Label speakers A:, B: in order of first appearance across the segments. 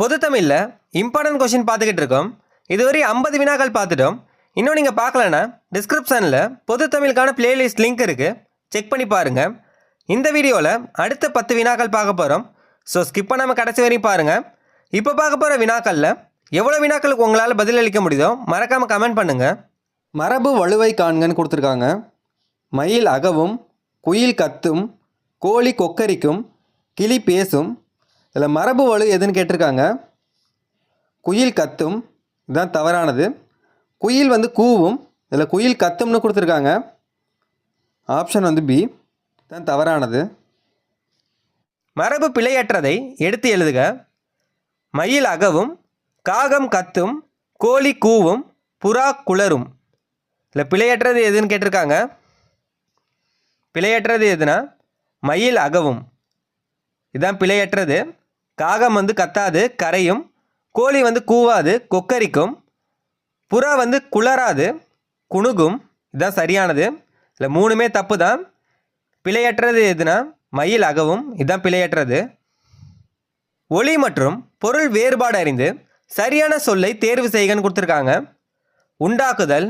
A: பொது தமிழில் important question பார்த்துக்கிட்டு இருக்கோம். இதுவரை ஐம்பது வினாக்கள் பார்த்துட்டோம். இன்னும் நீங்கள் பார்க்கலன்னா டிஸ்கிரிப்ஷனில் பொது தமிழுக்கான பிளேலிஸ்ட் லிங்க் இருக்குது செக் பண்ணி பாருங்கள் இந்த வீடியோவில் அடுத்த பத்து வினாக்கள் பார்க்க போகிறோம் ஸோ ஸ்கிப் பண்ணாமல் கடைசி வரையும் பாருங்கள் இப்போ பார்க்க போகிற வினாக்களில் எவ்வளோ வினாக்களுக்கு உங்களால் பதிலளிக்க முடியுதோ மறக்காமல் கமெண்ட் பண்ணுங்கள்
B: மரபு வலுவை காண்கன்னு கொடுத்துருக்காங்க. மயில் அகவும் குயில் கத்தும் கோழி கொக்கரிக்கும் கிளி பேசும் இதில் மரபு வலு எதுன்னு கேட்டிருக்காங்க? குயில் கத்தும் இதுதான் தவறானது. குயில் வந்து கூவும் இதில் குயில் கத்தும்னு கொடுத்துருக்காங்க. ஆப்ஷன் வந்து பி தான் தவறானது.
A: மரபு பிழையற்றதை எடுத்து எழுதுக. மயில் அகவும் காகம் கத்தும் கோழி கூவும் புறா குளரும். இல்லை பிழையற்றது எதுன்னு கேட்டிருக்காங்க? பிழையற்றது எதுனா? மயில் அகவும். இதுதான் பிழையற்றது. காகம் வந்து கத்தாது கரையும். கோழி வந்து கூவாது கொக்கரிக்கும். புறா வந்து குளராது குணுகும். இதுதான் சரியானது. இல்லை மூணுமே தப்பு தான் பிழையற்றது எதுனா? மயில் அகவும் இதுதான் பிழையற்றது. ஒளி மற்றும் பொருள் வேறுபாடு அறிந்து சரியான சொல்லை தேர்வு செய்கன்னு கொடுத்துருக்காங்க. உண்டாக்குதல்.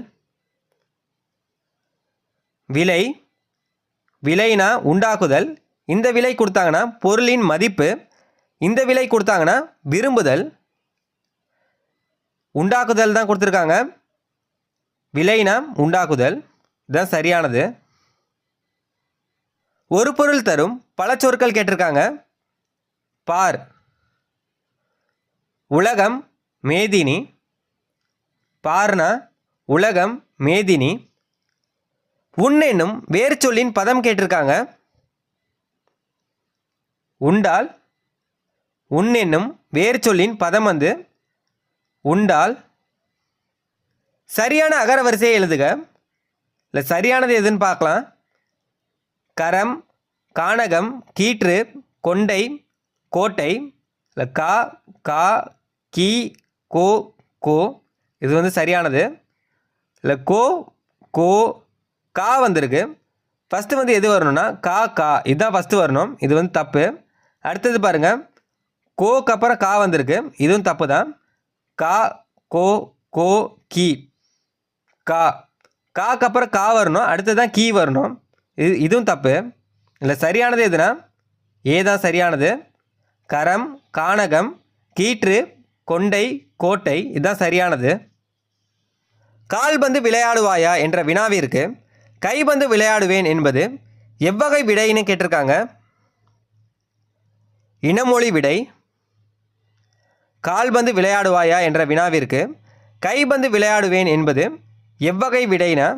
A: விலை. விலைனா உண்டாக்குதல். இந்த விலை கொடுத்தாங்கன்னா பொருளின் மதிப்பு. இந்த விலை கொடுத்தாங்கன்னா விரும்புதல் உண்டாக்குதல் தான் கொடுத்துருக்காங்க. விலைனா உண்டாக்குதல் இதுதான் சரியானது. ஒரு பொருள் தரும் பல சொற்கள் கேட்டிருக்காங்க. பார் உலகம் மேதினி. பார்னா உலகம் மேதினி. உன் என்னும் வேறு சொல்லின் பதம் கேட்டிருக்காங்க. உண்டால் உன் என்னும் வேறு சொல்லின் பதம் வந்து உண்டால் சரியான அகர வரிசையை எழுதுக. இல்லை சரியானது எதுன்னு பார்க்கலாம். கரம் கானகம் கீற்று கொண்டை கோட்டை இல்லை கா கா கி கோ கோ இது வந்து சரியானது. இல்லை கோ கோ கா வந்திருக்கு. ஃபஸ்ட்டு வந்து எது வரணும்னா கா கா இதுதான் ஃபஸ்ட்டு வரணும். இது வந்து தப்பு. அடுத்தது பாருங்கள் கோக்கு அப்புறம் கா வந்திருக்கு. இதுவும் தப்பு தான் கா கோ கோ கி. கா. காக்கு அப்புறம் கா வரணும். அடுத்தது தான் கீ வரணும். இது இதுவும் தப்பு. இல்லை சரியானது எதுனா? ஏ தான் சரியானது. கரம் கானகம் கீற்று கொண்டை கோட்டை. இதுதான் சரியானது. கால்பந்து விளையாடுவாயா என்ற வினாவிற்கு கைபந்து விளையாடுவேன் என்பது எவ்வகை விடைன்னு கேட்டிருக்காங்க. இனமொழி விடை கால்பந்து விளையாடுவாயா என்ற வினாவிற்கு கைபந்து விளையாடுவேன் என்பது எவ்வகை விடைனா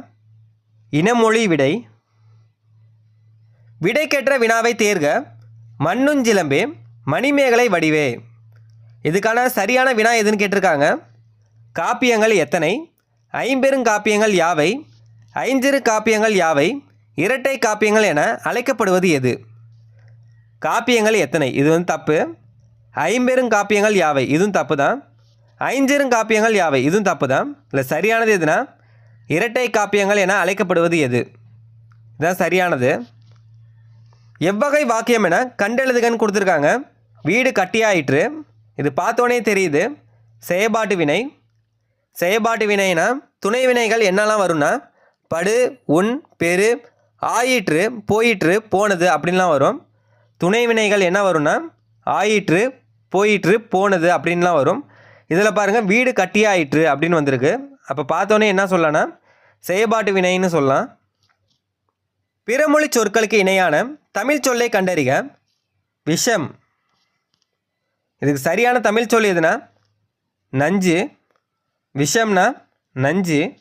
A: இனமொழி விடை விடைக்கேற்ற வினாவை தேர்க மண்ணுஞ்சிலம்பே மணிமேகலை வடிவே இதுக்கான சரியான வினா எதுன்னு கேட்டிருக்காங்க. காப்பியங்கள் எத்தனை? ஐம்பெருங்காப்பியங்கள் யாவை? ஐஞ்சிறு காப்பியங்கள் யாவை? இரட்டை காப்பியங்கள் என அழைக்கப்படுவது எது? காப்பியங்கள் எத்தனை? இது வந்து தப்பு. ஐம்பெருங்காப்பியங்கள் யாவை? இதுவும் தப்பு தான் ஐஞ்சிருங்காப்பியங்கள் யாவை? இதுவும் தப்பு தான் இல்லை சரியானது எதுனா? இரட்டை காப்பியங்கள் என அழைக்கப்படுவது எது? இதுதான் சரியானது. எவ்வகை வாக்கியம் என கண்டெழுதுகன்னு கொடுத்துருக்காங்க. வீடு கட்டியாயிற்று. இது பார்த்தோன்னே தெரியுது. செயபாட்டு வினை. செயபாட்டு வினைனா துணை வினைகள் என்னெல்லாம் வரும்னா படு உன் பெரு ஆயிற்று போயிற்று போனது அப்படின்லாம் வரும். துணை வினைகள் என்ன வரும்னா ஆயிற்று போயிற்று போனது அப்படின்லாம் வரும். இதில் பாருங்கள் வீடு கட்டியாயிற்று அப்படின்னு வந்திருக்கு. அப்போ பார்த்தோன்னே என்ன சொல்லலாம்னா செயல்பாட்டு வினைன்னு சொல்லலாம். பிறமொழி சொற்களுக்கு இணையான தமிழ் சொல்லை கண்டறிக. விஷம். இதுக்கு சரியான தமிழ் சொல் எதுனா நஞ்சு. விஷம்னா நஞ்சு.